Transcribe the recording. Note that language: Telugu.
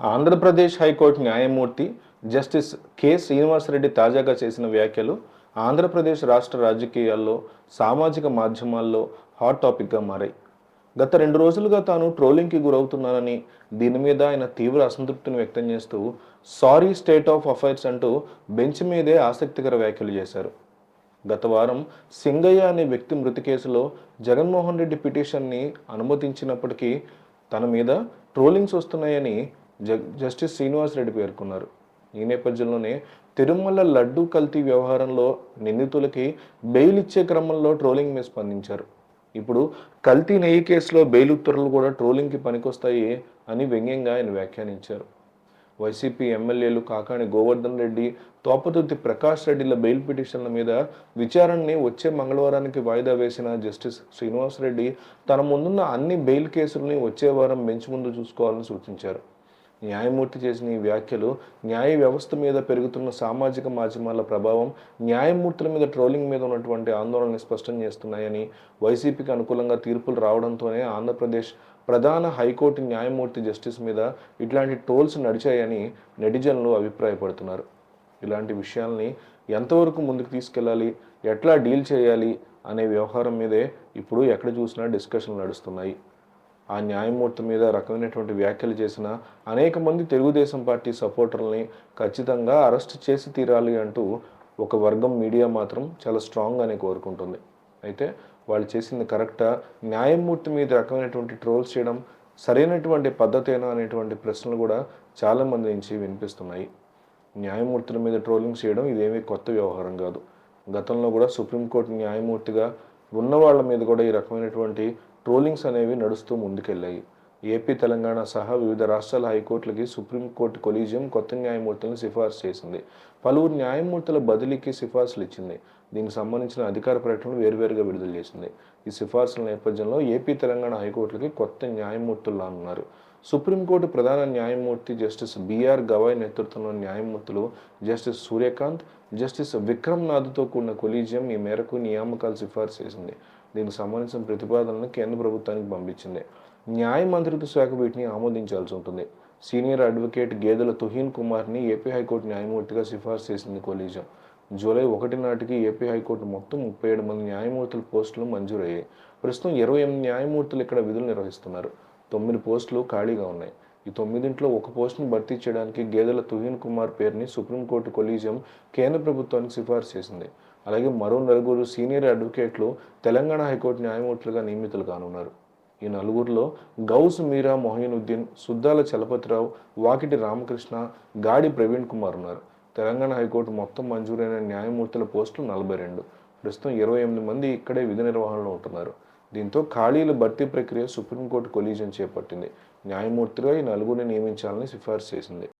ఆంధ్రప్రదేశ్ హైకోర్టు న్యాయమూర్తి జస్టిస్ కె శ్రీనివాసరెడ్డి తాజాగా చేసిన వ్యాఖ్యలు ఆంధ్రప్రదేశ్ రాష్ట్ర రాజకీయాల్లో సామాజిక మాధ్యమాల్లో హాట్ టాపిక్గా మారాయి. గత రెండు రోజులుగా తాను ట్రోలింగ్కి గురవుతున్నానని దీని మీద ఆయన తీవ్ర అసంతృప్తిని వ్యక్తం చేస్తూ సారీ స్టేట్ ఆఫ్ అఫైర్స్ అంటూ బెంచ్ మీదే ఆసక్తికర వ్యాఖ్యలు చేశారు. గత వారం సింగయ్య అనే వ్యక్తి మృతి కేసులో జగన్మోహన్ రెడ్డి పిటిషన్ని అనుమతించినప్పటికీ తన మీద ట్రోలింగ్స్ వస్తున్నాయని జస్టిస్ శ్రీనివాస్ రెడ్డి పేర్కొన్నారు. ఈ నేపథ్యంలోనే తిరుమల లడ్డు కల్తీ వ్యవహారంలో నిందితులకి బెయిల్ ఇచ్చే క్రమంలో ట్రోలింగ్ మీద స్పందించారు. ఇప్పుడు కల్తీ నెయ్యి కేసులో బెయిల్ ఉత్తర్వులు కూడా ట్రోలింగ్కి పనికొస్తాయి అని వ్యంగ్యంగా ఆయన వ్యాఖ్యానించారు. వైసీపీ ఎమ్మెల్యేలు కాకాని గోవర్ధన్ రెడ్డి తోపతుర్తి ప్రకాష్ రెడ్డిల బెయిల్ పిటిషన్ల మీద విచారణని వచ్చే మంగళవారానికి వాయిదా వేసిన జస్టిస్ శ్రీనివాస్ రెడ్డి తన ముందున్న అన్ని బెయిల్ కేసుల్ని వచ్చే వారం బెంచ్ ముందు చూసుకోవాలని సూచించారు. న్యాయమూర్తి చేసిన ఈ వ్యాఖ్యలు న్యాయ వ్యవస్థ మీద పెరుగుతున్న సామాజిక మాధ్యమాల ప్రభావం న్యాయమూర్తుల మీద ట్రోలింగ్ మీద ఉన్నటువంటి ఆందోళనని స్పష్టం చేస్తున్నాయని వైసీపీకి అనుకూలంగా తీర్పులు రావడంతోనే ఆంధ్రప్రదేశ్ ప్రధాన హైకోర్టు న్యాయమూర్తి జస్టిస్ మీద ఇట్లాంటి టోల్స్ నడిచాయని నెటిజన్లు అభిప్రాయపడుతున్నారు. ఇలాంటి విషయాల్ని ఎంతవరకు ముందుకు తీసుకెళ్ళాలి ఎట్లా డీల్ చేయాలి అనే వ్యవహారం మీదే ఇప్పుడు ఎక్కడ చూసినా డిస్కషన్లు నడుస్తున్నాయి. ఆ న్యాయమూర్తి మీద రకమైనటువంటి వ్యాఖ్యలు చేసిన అనేక మంది తెలుగుదేశం పార్టీ సపోర్టర్లని ఖచ్చితంగా అరెస్ట్ చేసి తీరాలి అంటూ ఒక వర్గం మీడియా మాత్రం చాలా స్ట్రాంగ్గానే కోరుకుంటుంది. అయితే వాళ్ళు చేసింది కరెక్టా? న్యాయమూర్తి మీద రకమైనటువంటి ట్రోల్స్ చేయడం సరైనటువంటి పద్ధతేనా అనేటువంటి ప్రశ్నలు కూడా చాలామంది నుంచి వినిపిస్తున్నాయి. న్యాయమూర్తుల మీద ట్రోలింగ్ చేయడం ఇదేమీ కొత్త వ్యవహారం కాదు. గతంలో కూడా సుప్రీంకోర్టు న్యాయమూర్తిగా ఉన్న వాళ్ళ మీద కూడా ఈ రకమైనటువంటి ట్రోలింగ్స్ అనేవి నడుస్తూ ముందుకెళ్ళాయి ఏపీ తెలంగాణ సహా వివిధ రాష్ట్రాల హైకోర్టులకి సుప్రీంకోర్టు కొలీజియం కొత్త న్యాయమూర్తులను సిఫార్సు చేసింది. పలువురు న్యాయమూర్తుల బదిలీకి సిఫార్సులు ఇచ్చింది దీనికి సంబంధించిన అధికార ప్రకటనలు వేరువేరుగా విడుదల చేసింది. ఈ సిఫార్సుల నేపథ్యంలో ఏపీ తెలంగాణ హైకోర్టులకి కొత్త న్యాయమూర్తులు ఉన్నారు సుప్రీంకోర్టు ప్రధాన న్యాయమూర్తి జస్టిస్ బిఆర్ గవాయ్ నేతృత్వంలోని న్యాయమూర్తులు జస్టిస్ సూర్యకాంత్ జస్టిస్ విక్రమ్ నాథ్తో కూడిన కొలీజియం ఈ మేరకు నియామకాలు సిఫార్సు చేసింది. దీనికి సంబంధించిన ప్రతిపాదనను కేంద్ర ప్రభుత్వానికి పంపించింది. న్యాయ మంత్రిత్వ శాఖ వీటిని ఆమోదించాల్సి ఉంటుంది. సీనియర్ అడ్వకేట్ గేదెల తుహీన్ కుమార్ని ఏపీ హైకోర్టు న్యాయమూర్తిగా సిఫార్సు చేసింది కొలీజియం జూలై ఒకటి నాటికి ఏపీ హైకోర్టు మొత్తం ముప్పై ఏడు మంది న్యాయమూర్తుల పోస్టులు మంజూరయ్యాయి. ప్రస్తుతం ఇరవై ఎనిమిది న్యాయమూర్తులు ఇక్కడ విధులు నిర్వహిస్తున్నారు. తొమ్మిది పోస్టులు ఖాళీగా ఉన్నాయి. ఈ తొమ్మిదింట్లో ఒక పోస్టును భర్తీ చేయడానికి గేదెల తుహీన్ కుమార్ పేరుని సుప్రీంకోర్టు కొలీజియం కేంద్ర ప్రభుత్వానికి సిఫార్సు చేసింది. అలాగే మరో నలుగురు సీనియర్ అడ్వకేట్లు తెలంగాణ హైకోర్టు న్యాయమూర్తులుగా నియమితులు కానున్నారు. ఈ నలుగురిలో గౌస్ మీరా మొహీనుద్దీన్ సుద్దాల చలపతిరావు వాకిటి రామకృష్ణ గాడి ప్రవీణ్ కుమార్ ఉన్నారు. తెలంగాణ హైకోర్టు మొత్తం మంజూరైన న్యాయమూర్తుల పోస్టులు నలభై రెండు. ప్రస్తుతం ఇరవై ఎనిమిది మంది ఇక్కడే విధి నిర్వహణలో ఉంటున్నారు. దీంతో ఖాళీల భర్తీ ప్రక్రియ సుప్రీంకోర్టు కొలీజియం చేపట్టింది. న్యాయమూర్తిగా ఈ నలుగురిని నియమించాలని సిఫార్సు చేసింది.